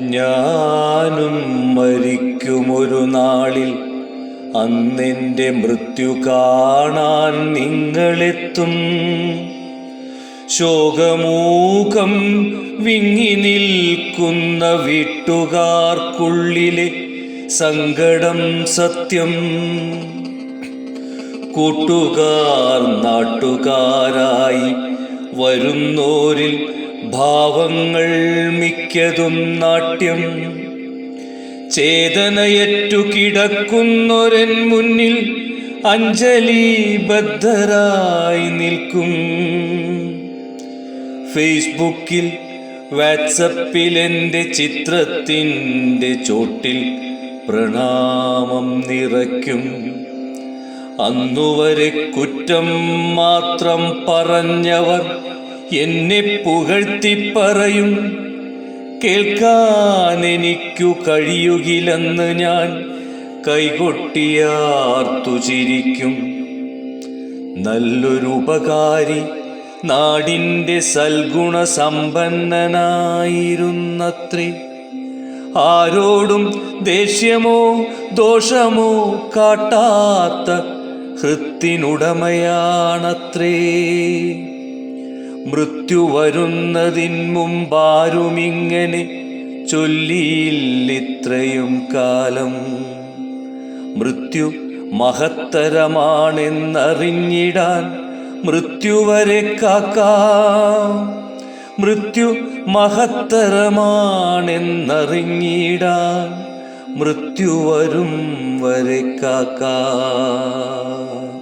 ഞാനും മരിക്കുമൊരു നാളിൽ അന്നെന്റെ മൃത്യു കാണാൻ നിങ്ങളെത്തും. ശോകമൂകം വിങ്ങി നിൽക്കുന്ന വീട്ടുകാർക്കുള്ളിലെ സങ്കടം സത്യം. കൂട്ടുകാർ നാട്ടുകാരായി വരുന്നോരിൽ ഭാവങ്ങൾ മിക്കതും നാട്യം. ചേതനയറ്റു കിടക്കുന്നൊരൻ മുന്നിൽ അഞ്ജലി ബദ്ധരായി നിൽക്കും. ഫേസ്ബുക്കിൽ വാട്സപ്പിൽ എന്റെ ചിത്രത്തിന്റെ ചോട്ടിൽ പ്രണാമം നിറയ്ക്കും. അന്നുവരെ കുറ്റം മാത്രം പറഞ്ഞവർ എന്നെ പുകഴ്ത്തി പറയും കേൾക്കാൻ എനിക്കു കഴിയുകില്ലെന്ന് ഞാൻ കൈകൊട്ടിയാർത്തു ചിരിക്കും. നല്ലൊരു ഉപകാരി നാടിന്റെ സൽഗുണ സമ്പന്നനായിരുന്നത്രേ ആരോടും ദേഷ്യമോ ദോഷമോ കാട്ടാത്ത ഹൃത്തിനുടമയാണത്രേ. മൃത്യു വരുന്നതിൻ മുമ്പാരുമിങ്ങനെ ചൊല്ലിയില്ലിത്രയും കാലം. മൃത്യു മഹത്തരമാണെന്നറിഞ്ഞിടാൻ മൃത്യുവരെ കാക്കാം. മൃത്യു മഹത്തരമാണെന്നറിഞ്ഞിടാൻ മൃത്യു വരും വരെ കാക്കാം.